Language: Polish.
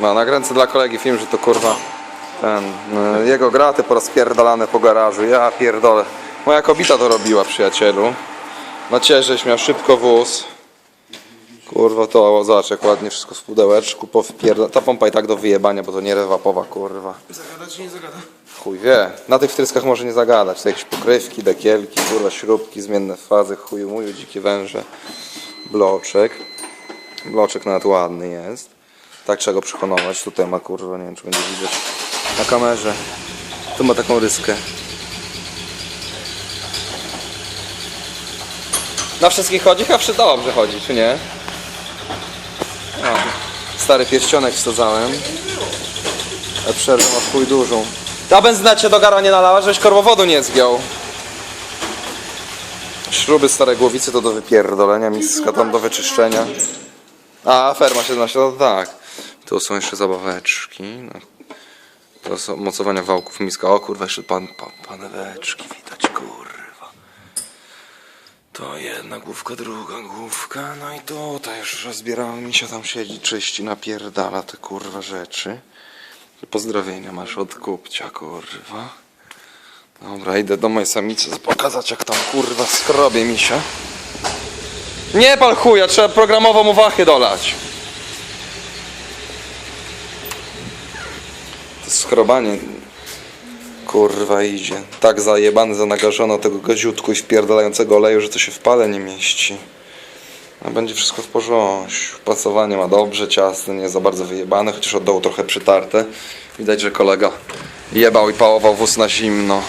No, nakręcę dla kolegi film, że to kurwa ten, y, jego graty porozpierdalane po garażu. Ja pierdolę. Moja kobita to robiła, przyjacielu. No żeś miał szybko wóz. Kurwa to, zobacz jak ładnie wszystko w pudełeczku, powpierda... Ta pompa i tak do wyjebania, bo to nie rewapowa, kurwa. Zagada czy nie zagada? Chuj wie. Na tych wtryskach może nie zagadać. To jakieś pokrywki, dekielki, kurwa, śrubki, zmienne fazy, chuju muju, dzikie węże. Bloczek. Bloczek nawet ładny jest. Tak trzeba go. Tutaj ma kurwa, nie wiem czy będzie widać na kamerze. Tu ma taką ryskę. Na wszystkich chodzi? Chyba przy dobrze chodzi, czy nie? Stary pierścionek wsadzałem. Przerwę ma chuj dużą. Ta benzyna cię do gara nie nalała, żebyś korbowodu nie zgiął. Śruby stare głowicy to do wypierdolenia, miska tam do wyczyszczenia. A, ferma 17, to tak. Tu są jeszcze zabaweczki. No. To są mocowania wałków miska. O kurwa, jeszcze pan, pan, paneweczki widać, kurwa. To jedna główka, druga główka. No i tutaj już rozbierałem mi się tam siedzi, czyści, napierdala te kurwa rzeczy. Pozdrowienia masz od kupcia, kurwa. Dobra, idę do mojej samicy pokazać jak tam kurwa skrobie mi się. Nie pal chuja, trzeba programowo mu wachę dolać. To skrobanie kurwa idzie. Tak zajebany, zanagażono tego gaziutku i wpierdalającego oleju, że to się w pale nie mieści. A będzie wszystko w porządku. Pasowanie ma dobrze, ciasne, nie za bardzo wyjebane, chociaż od dołu trochę przytarte. Widać, że kolega jebał i pałował wóz na zimno.